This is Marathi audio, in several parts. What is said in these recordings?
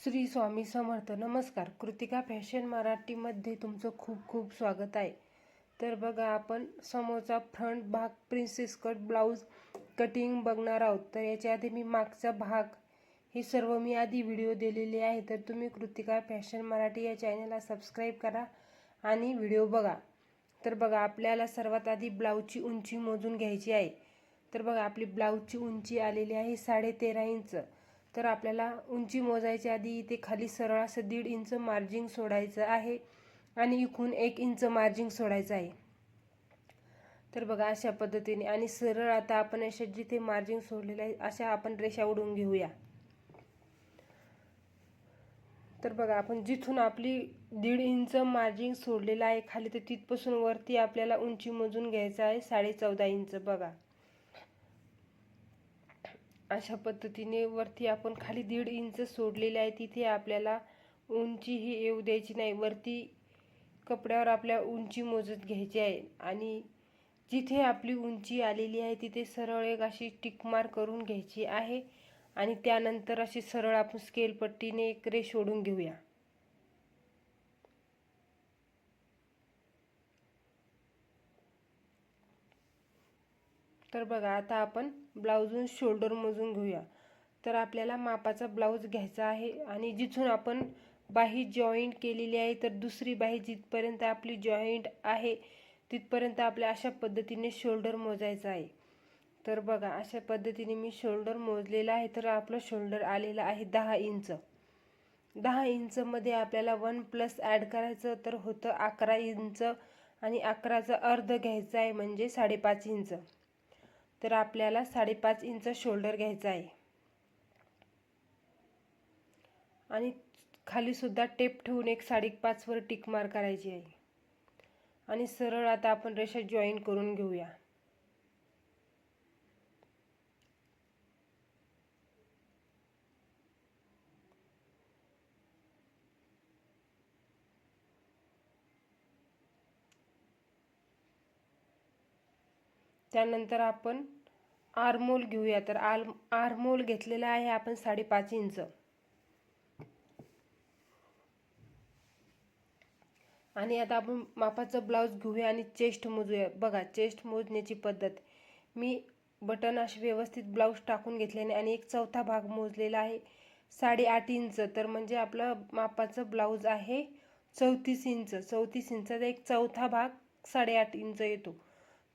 श्री स्वामी समर्थ. नमस्कार. कृतिका फॅशन मराठीमध्ये तुमचं खूप खूप स्वागत आहे. तर बघा आपण समोरचा फ्रंट भाग प्रिन्सेस कट ब्लाऊज कटिंग बघणार आहोत. तर याच्या आधी मी मागचा भाग हे सर्व मी आधी व्हिडिओ दिलेले आहे. तर तुम्ही कृतिका फॅशन मराठी या चॅनलला सबस्क्राईब करा आणि व्हिडिओ बघा. तर बघा आपल्याला सर्वात आधी ब्लाऊजची उंची मोजून घ्यायची आहे. तर बघा आपली ब्लाऊजची उंची आलेली आहे साडे तेरा इंच. तर आपल्याला उंची मोजायच्या आधी इथे खाली सरळ असं दीड इंच मार्जिंग सोडायचं आहे आणि इकून एक इंच मार्जिंग सोडायचं आहे. तर बघा अशा पद्धतीने आणि सरळ आता आपण अशा जिथे मार्जिंग सोडलेलं आहे अशा आपण रेषा उडून घेऊया. तर बघा आपण जिथून आपली दीड इंच मार्जिंग सोडलेलं आहे खाली तर तिथपासून वरती आपल्याला उंची मोजून घ्यायचं आहे साडे चौदा इंच. बघा. अशा पद्धतीने वरती आपण खाली दीड इंच सोडलेले आहे. तिथे आपल्याला उंची ही येऊ द्यायची नाही. वरती कपड्यावर आपल्या उंची मोजत घ्यायची आहे. आणि जिथे आपली उंची आलेली आहे तिथे सरळ एक अशी टिकमार करून घ्यायची आहे. आणि त्यानंतर अशी सरळ आपण स्केल पट्टीने एक रेष ओढून घेऊया. तर बघा आता आपण ब्लाऊजून शोल्डर मोजून घेऊया. तर आपल्याला मापाचा ब्लाऊज घ्यायचा आहे आणि जिथून आपण बाही जॉईंट केलेली आहे तर दुसरी बाही जिथपर्यंत आपली जॉईंट आहे तिथपर्यंत आपल्या अशा पद्धतीने शोल्डर मोजायचं आहे. तर बघा अशा पद्धतीने मी शोल्डर मोजलेला आहे तर आपलं शोल्डर आलेलं आहे दहा इंच. दहा इंचमध्ये आपल्याला वन प्लस ॲड करायचं तर होतं अकरा इंच आणि अकराचं अर्ध घ्यायचं आहे म्हणजे साडेपाच इंच. तर आपल्याला साडेपाच इंच शोल्डर घ्यायचा आहे. आणि खालीसुद्धा टेप ठेवून एक साडेपाचवर टिक मार करायची आहे. आणि सरळ आता आपण रेषा जॉईन करून घेऊया. त्यानंतर आपण आरमोल घेऊया. तर आल आरमोल घेतलेला आहे आपण साडेपाच इंच. आणि आता आपण मापाचं ब्लाऊज घेऊया आणि चेस्ट मोजूया. बघा चेस्ट मोजण्याची पद्धत. मी बटन असे व्यवस्थित ब्लाऊज टाकून घेतल्याने आणि एक चौथा भाग मोजलेला आहे साडेआठ इंच. तर म्हणजे आपलं मापाचं ब्लाऊज आहे चौतीस इंच. चौतीस इंचाचा एक चौथा भाग साडेआठ इंच येतो.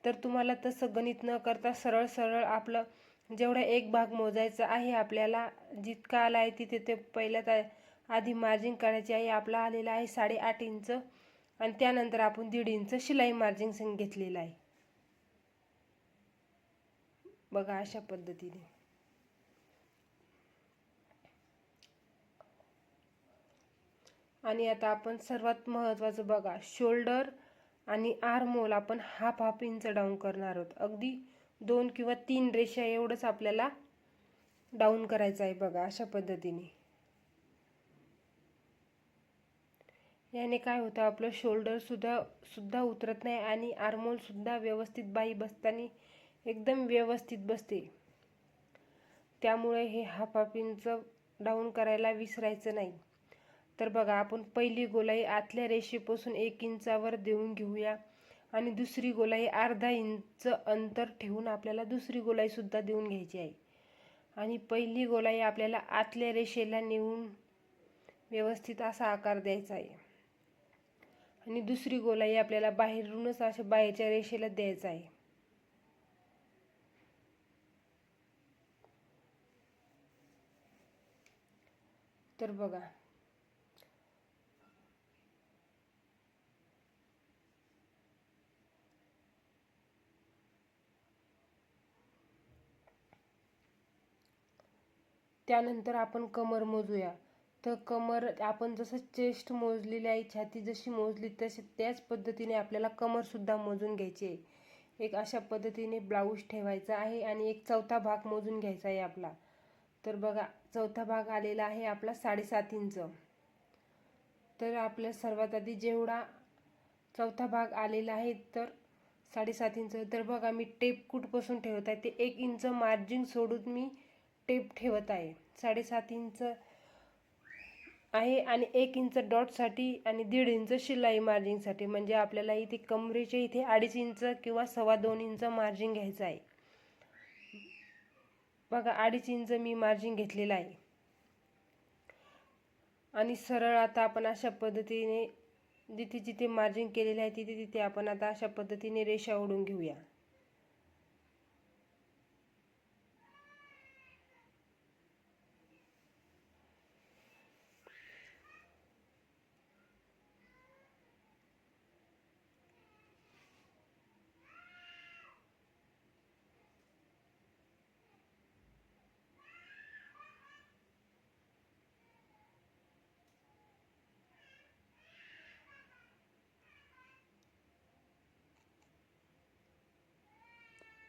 तर तुम्हाला तसं गणित न करता सरळ सरळ आपलं जेवढा एक भाग मोजायचा आहे आपल्याला जितका आला आहे तिथे ते पहिल्यात आधी मार्जिंग करायची आहे. आपला आलेला आहे साडेआठ इंच आणि त्यानंतर आपण दीड इंच शिलाई मार्जिंग घेतलेलं आहे. बघा अशा पद्धतीने. आणि आता आपण सर्वात महत्त्वाचं बघा शोल्डर आणि आर्मोल आपण हाफ हाफ इंच डाऊन करणार आहोत. अगदी दोन किंवा तीन रेषा एवढंच आपल्याला डाऊन करायचं आहे बघा अशा पद्धतीने. याने काय होतं आपलं शोल्डरसुद्धा सुद्धा उतरत नाही आणि आर्मोलसुद्धा व्यवस्थित बाई बसताना एकदम व्यवस्थित बसते. त्यामुळे हे हाफ हाफ इंच डाऊन करायला विसरायचं नाही. तर बघा आपण पहिली गोलाई आतल्या रेषेपासून एक इंचावर देऊन घेऊया. आणि दुसरी गोलाई अर्धा इंच अंतर ठेवून आपल्याला दुसरी गोलाईसुद्धा देऊन घ्यायची आहे. आणि पहिली गोलाई आपल्याला आतल्या रेषेला नेऊन व्यवस्थित असा आकार द्यायचा आहे. आणि दुसरी गोलाई आपल्याला बाहेरूनच अशा बाहेरच्या रेषेला द्यायचा आहे. तर बघा त्यानंतर आपण कमर मोजूया. तर कमर आपण जसं चेस्ट मोजलेली आहे छाती जशी मोजली तशी त्याच पद्धतीने आपल्याला कमरसुद्धा मोजून घ्यायची आहे. एक अशा पद्धतीने ब्लाऊज ठेवायचा आहे आणि एक चौथा भाग मोजून घ्यायचा आहे आपला. तर बघा चौथा भाग आलेला आहे आपला साडेसात इंच. तर आपल्या सर्वात आधी जेवढा चौथा भाग आलेला आहे तर साडेसात इंच. तर बघा मी टेप कुठपासून ठेवत आहे ते एक इंच मार्जिन सोडून मी टेप ठेवत आहे. साडेसात इंच आहे आणि एक इंच डॉटसाठी आणि दीड इंच शिलाई मार्जिंगसाठी म्हणजे आपल्याला इथे कमरेच्या इथे अडीच इंच किंवा सव्वा दोन इंच मार्जिंग घ्यायचं आहे. बघा अडीच इंच मी मार्जिंग घेतलेलं आहे. आणि सरळ आता आपण अशा पद्धतीने जिथे जिथे मार्जिंग केलेलं आहे तिथे तिथे आपण आता अशा पद्धतीने रेषा ओढून घेऊया.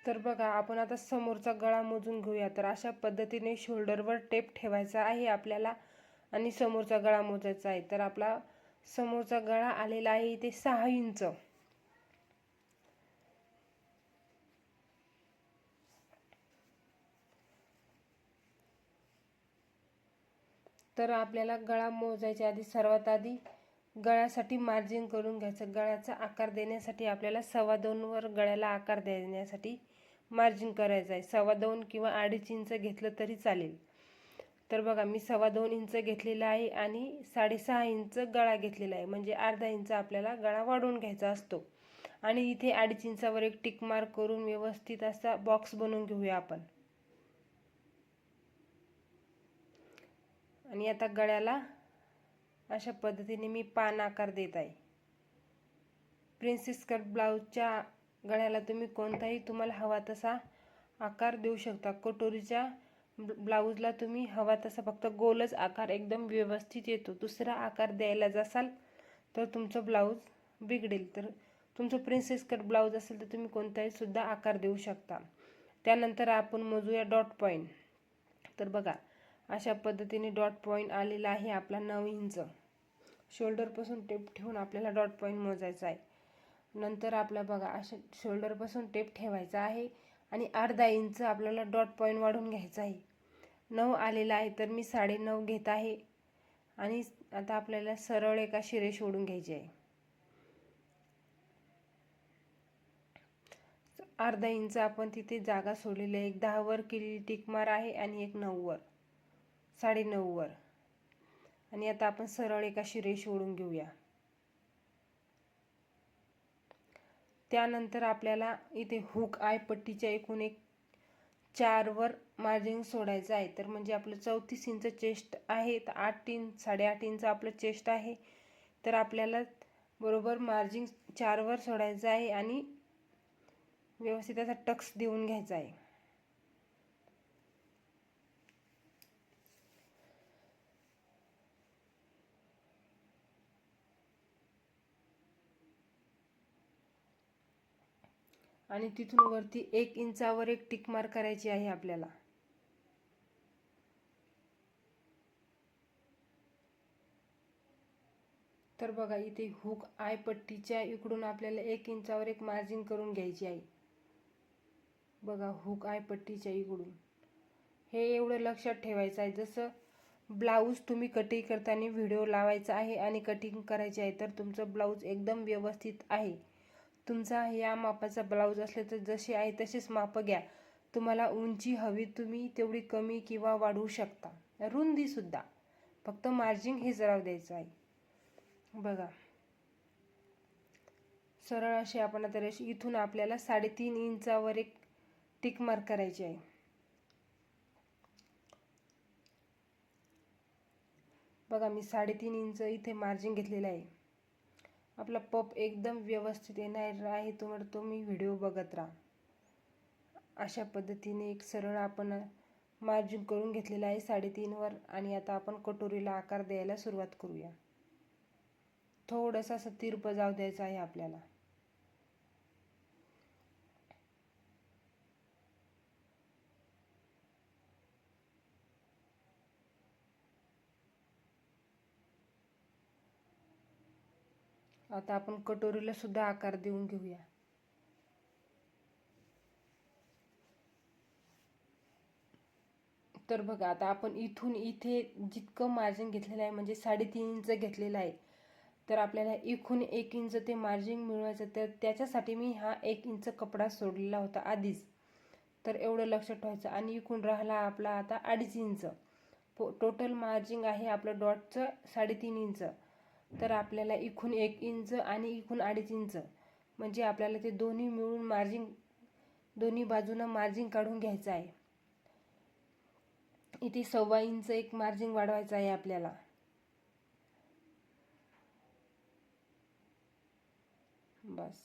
तर बघा आपण आता समोरचा गळा मोजून घेऊया. तर अशा पद्धतीने शोल्डरवर टेप ठेवायचा आहे आपल्याला आणि समोरचा गळा मोजायचा आहे. तर आपला समोरचा गळा आलेला आहे इथे सहा इंच. तर आपल्याला गळा मोजायच्या आधी सर्वात आधी गळ्यासाठी मार्जिन करून घ्यायचं. गळ्याचा आकार देण्यासाठी आपल्याला सव्वा दोनवर गळ्याला आकार देण्यासाठी मार्जिन करायचं आहे. सव्वा दोन किंवा अडीच इंच घेतलं तरी चालेल. तर बघा मी सव्वा दोन इंच घेतलेला आहे आणि साडेसहा इंच गळा घेतलेला आहे. म्हणजे अर्धा इंच आपल्याला गळा वाढवून घ्यायचा असतो. आणि इथे अडीच इंचावर एक टिक मार्क करून व्यवस्थित असा बॉक्स बनवून घेऊया आपण. आणि आता गळ्याला अशा पद्धतीने मी पान आकार देत आहे. प्रिन्सेस कट ब्लाऊजच्या गळ्याला तुम्ही कोणताही तुम्हाला हवा तसा आकार देऊ शकता. कटोरीच्या ब्लाऊजला तुम्ही हवा तसा फक्त गोलच आकार एकदम व्यवस्थित येतो. दुसरा आकार द्यायला जासाल तर तुमचं ब्लाऊज बिघडेल. तर तुमचं प्रिन्सेस कट ब्लाऊज असेल तर तुम्ही कोणताही सुद्धा आकार देऊ शकता. त्यानंतर आपण मोजूया डॉट पॉईंट तर बघा अशा पद्धतीने डॉट पॉईंट आलेला आहे आपला नऊ इंच. शोल्डरपासून टेप ठेवून आपल्याला डॉट पॉईंट मोजायचा आहे. नंतर आपला बघा अशा शोल्डरपासून टेप ठेवायचा आहे आणि अर्धा इंच आपल्याला डॉट पॉईंट वाढून घ्यायचा आहे. नऊ आलेला आहे तर मी साडे नऊ घेत आहे आणि आता आपल्याला सरळ एका शिरे सोडून घ्यायची आहे. अर्धा इंच आपण तिथे जागा सोडलेली आहे. एक दहावर केलेली टिकमार आहे आणि एक नऊवर साडे नऊवर आणि आता आपण सरळ एका शिरे सोडून घेऊया. त्यानंतर आपल्याला इथे हुक आय पट्टीच्या एकूण एक चारवर मार्जिन सोडायचं आहे. तर म्हणजे आपलं चौतीस इंच चेस्ट आहे तर आठ इंच साडेआठ इंच आपलं चेस्ट आहे. तर आपल्याला बरोबर मार्जिन चारवर सोडायचं आहे आणि व्यवस्थित असा टक्स देऊन घ्यायचा आहे. आणि तिथून वरती एक इंचावर एक टिक मार करायची आहे आपल्याला. तर बघा इथे हुक आय पट्टीच्या इकडून आपल्याला एक इंचावर एक मार्जिन करून घ्यायची आहे. बघा हुक आय पट्टीच्या इकडून. हे एवढं लक्षात ठेवायचं आहे. जसं ब्लाऊज तुम्ही कटिंग करताना व्हिडिओ लावायचा आहे आणि कटिंग करायची आहे तर तुमचं ब्लाऊज एकदम व्यवस्थित आहे. तुमचा या मापाचा ब्लाऊज असले तर जसे आहे तसेच मापं घ्या. तुम्हाला उंची हवी तुम्ही तेवढी कमी किंवा वाढवू शकता. रुंदीसुद्धा फक्त मार्जिंग हेच जराव द्यायचं आहे. बघा. सरळ अशी आपण आता रेष इथून आपल्याला साडेतीन इंचावर एक टिक मार्क करायची आहे. बघा मी साडेतीन इंच इथे मार्जिन घेतलेलं आहे. आपला पप एकदम व्यवस्थित येणार आहे. तुम्हाला तुम्ही व्हिडिओ बघत राहा. अशा पद्धतीने एक सरळ आपण मार्जिन करून घेतलेलं आहे साडेतीनवर आणि आता आपण कटोरीला आकार द्यायला सुरुवात करूया. थोडंसं असं तिरपं जाऊ द्यायचं आहे आपल्याला. आता आपण कटोरीला सुद्धा आकार देऊन घेऊया. तर बघा आता आपण इथून इथे जितकं मार्जिन घेतलेलं आहे म्हणजे साडेतीन इंच घेतलेलं आहे तर आपल्याला इकून एक इंच ते मार्जिन मिळवायचं तर त्याच्यासाठी मी हा एक इंच कपडा सोडलेला होता आधीच. तर एवढं लक्षात ठेवायचं. आणि इकून राहिला आपला आता अडीच इंच. पो टोटल मार्जिंग आहे आपलं डॉटचं साडेतीन इंच. तर आपल्याला इकून एक इंच आणि इकून अडीच इंच. म्हणजे आपल्याला ते दोन्ही मिळून मार्जिन दोन्ही बाजूनं मार्जिन काढून घ्यायचं आहे. इथे सव्वा इंच एक मार्जिन वाढवायचं आहे आपल्याला. बस.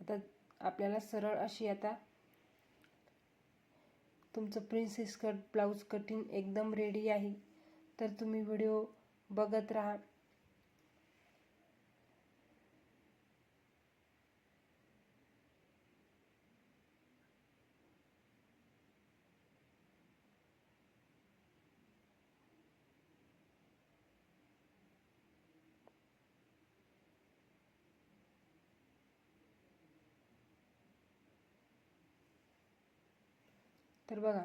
आता आपल्याला सरळ अशी आता तुमचं प्रिन्सेस कट ब्लाऊज कटिंग एकदम रेडी आहे. तर तुम्ही व्हिडिओ बघत राहा. तर बघा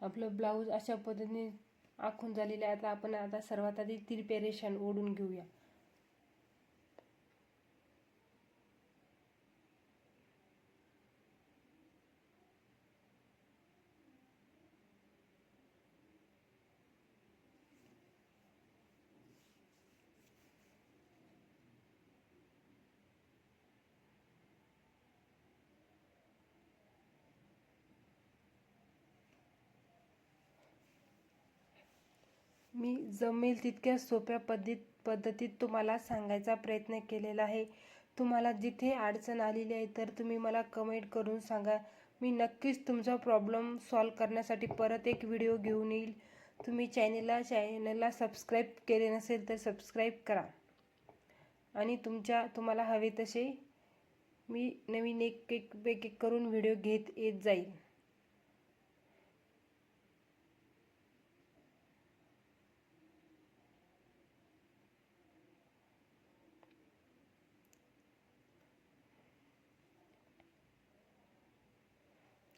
आपलं ब्लाऊज अशा पद्धतीने आखून झालेलं आहे. आता आपण आता सर्वात आधी तिरपे रेषान ओढून घेऊया. मी जमेल तितक्या सोप्या पद्धत पद्धतीत तुम्हाला सांगायचा प्रयत्न केलेला आहे. तुम्हाला जिथे अडचण आलेली आहे तर तुम्ही मला कमेंट करून सांगा. मी नक्कीच तुमचा प्रॉब्लेम सॉल्व करण्यासाठी परत एक व्हिडिओ घेऊन येईल. तुम्ही चॅनेलला चॅनलला सबस्क्राईब केले नसेल तर सबस्क्राईब करा. आणि तुमच्या तुम्हाला हवे तसे मी नवीन एक एक एक एक करून व्हिडिओ घेत येत जाईल.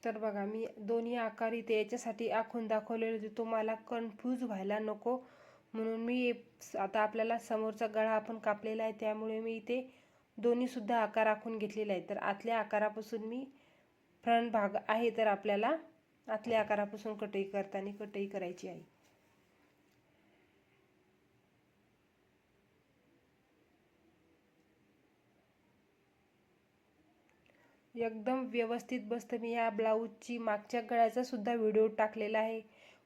तर बघा मी दोन्ही आकार इथे याच्यासाठी आखून दाखवलेले होते. तुम्हाला कन्फ्यूज व्हायला नको. म्हणून मी आता आपल्याला समोरचा गळा आपण कापलेला आहे त्यामुळे मी इथे दोन्हीसुद्धा आकार आखून घेतलेला आहे तर आतल्या आकारापासून मी फ्रंट भाग आहे तर आपल्याला आतल्या आकारापासून कटई करताना कटई करायची आहे. एकदम व्यवस्थित बसतं. मी या ब्लाऊजची मागच्या गळ्याचा सुद्धा व्हिडिओ टाकलेला आहे.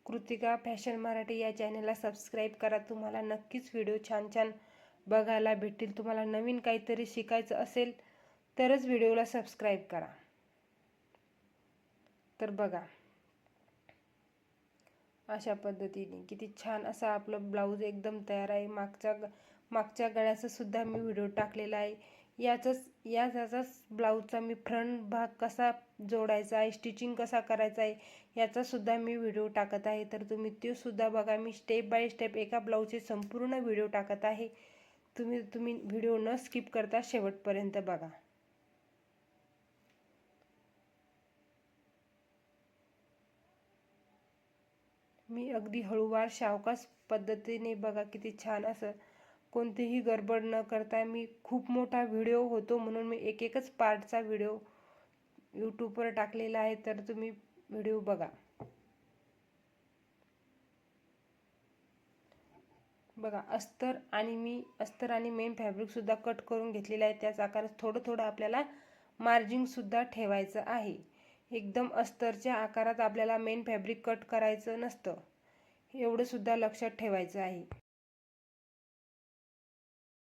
कृतिका फॅशन मराठी या चॅनलला सबस्क्राईब करा. तुम्हाला नक्कीच व्हिडिओ छान छान बघायला भेटतील. तुम्हाला नवीन काहीतरी शिकायचं असेल तरच व्हिडिओला सबस्क्राईब करा. तर बघा. अशा पद्धतीने किती छान असा आपलं ब्लाऊज एकदम तयार आहे. मागच्या मागच्या गळ्याचा सुद्धा मी व्हिडिओ टाकलेला आहे. याचाच याचाच ब्लाऊजचा मी फ्रंट भाग कसा जोडायचा आहे स्टिचिंग कसा करायचा आहे याचासुद्धा मी व्हिडिओ टाकत आहे. तर तुम्ही तेसुद्धा बघा मी स्टेप बाय स्टेप एका ब्लाऊजचे संपूर्ण व्हिडिओ टाकत आहे. तुम्ही तुम्ही व्हिडिओ न स्किप करता शेवटपर्यंत बघा. मी अगदी हळूवार शावकास पद्धतीने बघा किती छान असं कोणतीही गडबड न करता मी खूप मोठा व्हिडिओ होतो म्हणून मी एक एकच पार्टचा व्हिडिओ यूट्यूबवर टाकलेला आहे तर तुम्ही व्हिडिओ बघा. बघा अस्तर आणि मी अस्तर आणि मेन फॅब्रिकसुद्धा कट करून घेतलेलं आहे. त्याच आकारात थोडं थोडं आपल्याला मार्जिंगसुद्धा ठेवायचं आहे. एकदम अस्तरच्या आकारात आपल्याला मेन फॅब्रिक कट करायचं नसतं. एवढंसुद्धा लक्षात ठेवायचं आहे.